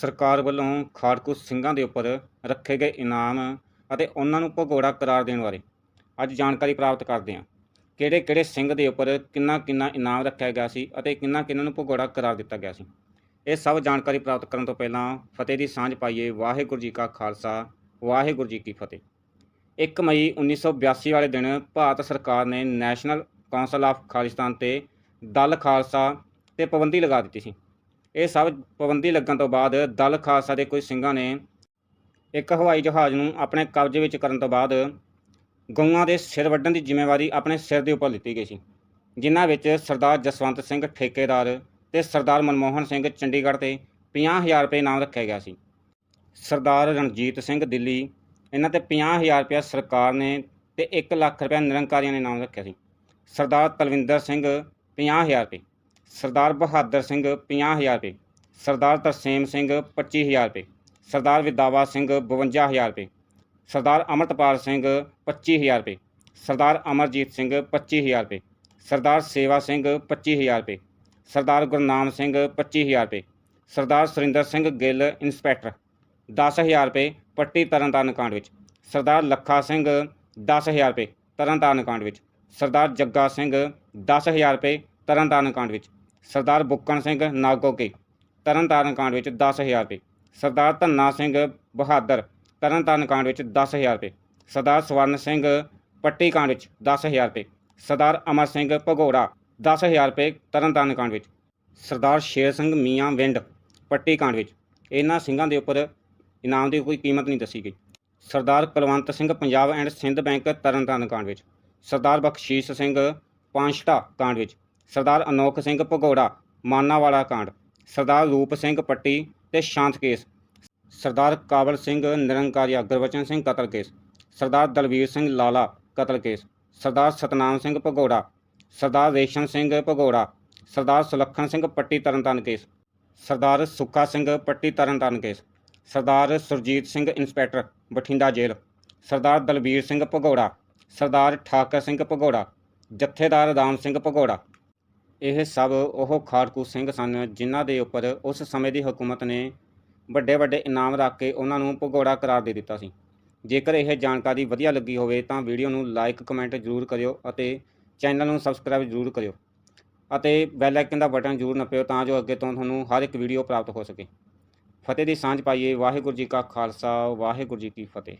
ਸਰਕਾਰ ਵੱਲੋਂ ਖਾੜਕੂ ਸਿੰਘਾਂ ਦੇ ਉੱਪਰ ਰੱਖੇ ਗਏ ਇਨਾਮ ਅਤੇ ਉਹਨਾਂ ਨੂੰ ਭਗੌੜਾ ਕਰਾਰ ਦੇਣ ਬਾਰੇ ਅੱਜ ਜਾਣਕਾਰੀ ਪ੍ਰਾਪਤ ਕਰਦੇ ਹਾਂ। ਕਿਹੜੇ ਕਿਹੜੇ ਸਿੰਘ ਦੇ ਉੱਪਰ ਕਿੰਨਾ ਕਿੰਨਾ ਇਨਾਮ ਰੱਖਿਆ ਗਿਆ ਸੀ ਅਤੇ ਕਿੰਨਾ ਕਿੰਨਾ ਨੂੰ ਭਗੌੜਾ ਕਰਾਰ ਦਿੱਤਾ ਗਿਆ ਸੀ? ਇਹ ਸਭ ਜਾਣਕਾਰੀ ਪ੍ਰਾਪਤ ਕਰਨ ਤੋਂ ਪਹਿਲਾਂ ਫਤਿਹ ਦੀ ਸਾਂਝ ਪਾਈਏ ਵਾਹਿਗੁਰੂ ਜੀ ਕਾ ਖਾਲਸਾ, ਵਾਹਿਗੁਰੂ ਜੀ ਕੀ ਫਤਿਹ। 1 ਮਈ 1982 ਵਾਲੇ ਦਿਨ ਭਾਰਤ ਸਰਕਾਰ ਨੇ ਨੈਸ਼ਨਲ ਕੌਂਸਲ ਆਫ ਖਾਲਿਸਤਾਨ ਤੇ ਦਲ ਖਾਲਸਾ ਤੇ ਪਾਬੰਦੀ ਲਗਾ ਦਿੱਤੀ ਸੀ। ਇਹ ਸਭ ਪਾਬੰਦੀ ਲੱਗਣ ਤੋਂ ਬਾਅਦ ਦਲ ਖਾਲਸਾ ਦੇ ਕੁਝ ਸਿੰਘਾਂ ਨੇ ਇੱਕ ਹਵਾਈ ਜਹਾਜ਼ ਨੂੰ ਆਪਣੇ ਕਬਜ਼ੇ ਵਿੱਚ ਕਰਨ ਤੋਂ ਬਾਅਦ ਗਊਆਂ ਦੇ ਸਿਰ ਵੱਢਣ ਦੀ ਜ਼ਿੰਮੇਵਾਰੀ ਆਪਣੇ ਸਿਰ ਦੇ ਉੱਪਰ ਲਿੱਤੀ ਗਈ ਸੀ, ਜਿਨ੍ਹਾਂ ਵਿੱਚ ਸਰਦਾਰ ਜਸਵੰਤ ਸਿੰਘ ਠੇਕੇਦਾਰ ਤੇ ਸਰਦਾਰ ਮਨਮੋਹਨ ਸਿੰਘ ਚੰਡੀਗੜ੍ਹ ਤੇ 50000 ਰੁਪਏ ਇਨਾਮ ਰੱਖਿਆ ਗਿਆ ਸੀ। ਸਰਦਾਰ ਰਣਜੀਤ ਸਿੰਘ ਦਿੱਲੀ, ਇਹਨਾਂ ਤੇ 50000 ਰੁਪਏ ਸਰਕਾਰ ਨੇ ਤੇ 1 ਲੱਖ ਰੁਪਏ ਨਿਰੰਕਾਰੀਆਂ ਨੇ ਇਨਾਮ ਰੱਖਿਆ ਸੀ। ਸਰਦਾਰ ਤਲਵਿੰਦਰ ਸਿੰਘ 50000 ਰੁਪਏ। ਸਰਦਾਰ ਬਹਾਦਰ ਸਿੰਘ 50000 ਰੁਪਏ, ਸਰਦਾਰ ਤਰਸੇਮ ਸਿੰਘ 25000 ਰੁਪਏ, ਸਰਦਾਰ ਵਿਦਾਵਾ ਸਿੰਘ 52000 ਰੁਪਏ, ਸਰਦਾਰ ਅਮਰਤਪਾਲ ਸਿੰਘ 25000 ਰੁਪਏ, ਸਰਦਾਰ ਅਮਰਜੀਤ ਸਿੰਘ 25000 ਰੁਪਏ, ਸਰਦਾਰ ਸੇਵਾ ਸਿੰਘ 25000 ਰੁਪਏ, ਸਰਦਾਰ ਗੁਰਨਾਮ ਸਿੰਘ 25000 ਰੁਪਏ, ਸਰਦਾਰ ਸੁਰਿੰਦਰ ਸਿੰਘ ਗਿੱਲ ਇੰਸਪੈਕਟਰ 10000 ਰੁਪਏ ਪੱਟੀ ਤਰਨਤਾਰਨ ਕਾਂਡ ਵਿੱਚ, ਸਰਦਾਰ ਲੱਖਾ ਸਿੰਘ 10000 ਰੁਪਏ ਤਰਨਤਾਰਨ ਕਾਂਡ ਵਿੱਚ, ਸਰਦਾਰ ਜੱਗਾ ਸਿੰਘ 10000 ਰੁਪਏ ਤਰਨਤਾਰਨ ਕਾਂਡ ਵਿੱਚ ਸਰਦਾਰ ਬੁੱਕਣ ਸਿੰਘ ਨਾਗੋਕੇ, ਤਰਨਤਾਰਨ ਕਾਂਡ ਵਿੱਚ 10000 ਰੁਪਏ। ਸਰਦਾਰ ਧੰਨਾ ਸਿੰਘ ਬਹਾਦਰ, ਤਰਨਤਾਰਨ ਕਾਂਡ ਵਿੱਚ 10000 ਰੁਪਏ। ਸਰਦਾਰ ਸਵਰਨ ਸਿੰਘ ਪੱਟੀ ਕਾਂਡ ਵਿੱਚ 10000 ਰੁਪਏ। ਸਰਦਾਰ ਅਮਰ ਸਿੰਘ ਭਗੌੜਾ 10000 ਰੁਪਏ ਤਰਨਤਾਰਨ ਕਾਂਡ ਵਿੱਚ। ਸਰਦਾਰ ਸ਼ੇਰ ਸਿੰਘ ਮੀਆਂ ਵਿੰਡ ਪੱਟੀ ਕਾਂਡ ਵਿੱਚ। ਇਹਨਾਂ ਸਿੰਘਾਂ ਦੇ ਉੱਪਰ ਇਨਾਮ ਦੀ ਕੋਈ ਕੀਮਤ ਨਹੀਂ ਦੱਸੀ ਗਈ। ਸਰਦਾਰ ਕੁਲਵੰਤ ਸਿੰਘ ਪੰਜਾਬ ਐਂਡ ਸਿੰਧ ਬੈਂਕ ਤਰਨਤਾਰਨ ਕਾਂਡ ਵਿੱਚ। ਸਰਦਾਰ ਬਖਸ਼ੀਸ਼ ਸਿੰਘ ਪਾਂਸ਼ਟਾ ਕਾਂਡ ਵਿੱਚ। ਸਰਦਾਰ ਅਨੋਖ ਸਿੰਘ ਭਗੌੜਾ, ਮਾਨਾਵਾਲਾ ਕਾਂਡ, ਸਰਦਾਰ ਰੂਪ ਸਿੰਘ ਪੱਟੀ ਤੇ ਸ਼ਾਂਤ ਕੇਸ, ਸਰਦਾਰ ਕਾਬਲ ਸਿੰਘ ਨਿਰੰਕਾਰੀਆ ਗੁਰਬਚਨ ਸਿੰਘ ਕਤਲ ਕੇਸ, ਸਰਦਾਰ ਦਲਵੀਰ ਸਿੰਘ ਲਾਲਾ ਕਤਲ ਕੇਸ, ਸਰਦਾਰ ਸਤਨਾਮ ਸਿੰਘ ਭਗੌੜਾ, Sardar Resham Singh ਭਗੌੜਾ, Sardar Sulakhan Singh Patti Tarn Taran case, Sardar Sukha Singh Patti Tarn Taran case, Sardar Surjit Singh inspector, Bathinda ਜੇਲ੍ਹ, ਸਰਦਾਰ ਦਲਬੀਰ ਸਿੰਘ ਭਗੌੜਾ, ਸਰਦਾਰ ਠਾਕਰ ਸਿੰਘ ਭਗੌੜਾ, ਜਥੇਦਾਰ ਰਾਮ ਸਿੰਘ ਭਗੌੜਾ ਇਹ ਸਭ ਉਹ ਖਾੜਕੂ ਸਿੰਘ ਸਨ ਜਿਨ੍ਹਾਂ ਦੇ ਉੱਪਰ ਉਸ ਸਮੇਂ ਦੀ ਹਕੂਮਤ ਨੇ ਵੱਡੇ ਵੱਡੇ ਇਨਾਮ ਰੱਖ ਕੇ ਉਹਨਾਂ ਨੂੰ ਭਗੌੜਾ ਕਰਾਰ ਦੇ ਦਿੱਤਾ ਸੀ। ਜੇਕਰ ਇਹ ਜਾਣਕਾਰੀ ਵਧੀਆ ਲੱਗੀ ਹੋਵੇ ਤਾਂ ਵੀਡੀਓ ਨੂੰ ਲਾਈਕ, ਕਮੈਂਟ ਜ਼ਰੂਰ ਕਰਿਓ ਅਤੇ ਚੈਨਲ ਨੂੰ ਸਬਸਕ੍ਰਾਈਬ ਜ਼ਰੂਰ ਕਰਿਓ ਅਤੇ ਬੈਲ ਆਈਕਨ ਦਾ ਬਟਨ ਜ਼ਰੂਰ ਨੱਪਿਓ ਤਾਂ ਜੋ ਅੱਗੇ ਤੋਂ ਤੁਹਾਨੂੰ ਹਰ ਇੱਕ ਵੀਡੀਓ ਪ੍ਰਾਪਤ ਹੋ ਸਕੇ। ਫਤਿਹ ਦੀ ਸਾਂਝ ਪਾਈਏ, ਵਾਹਿਗੁਰੂ ਜੀ ਕਾ ਖਾਲਸਾ, ਵਾਹਿਗੁਰੂ ਜੀ ਕੀ ਫਤਿਹ।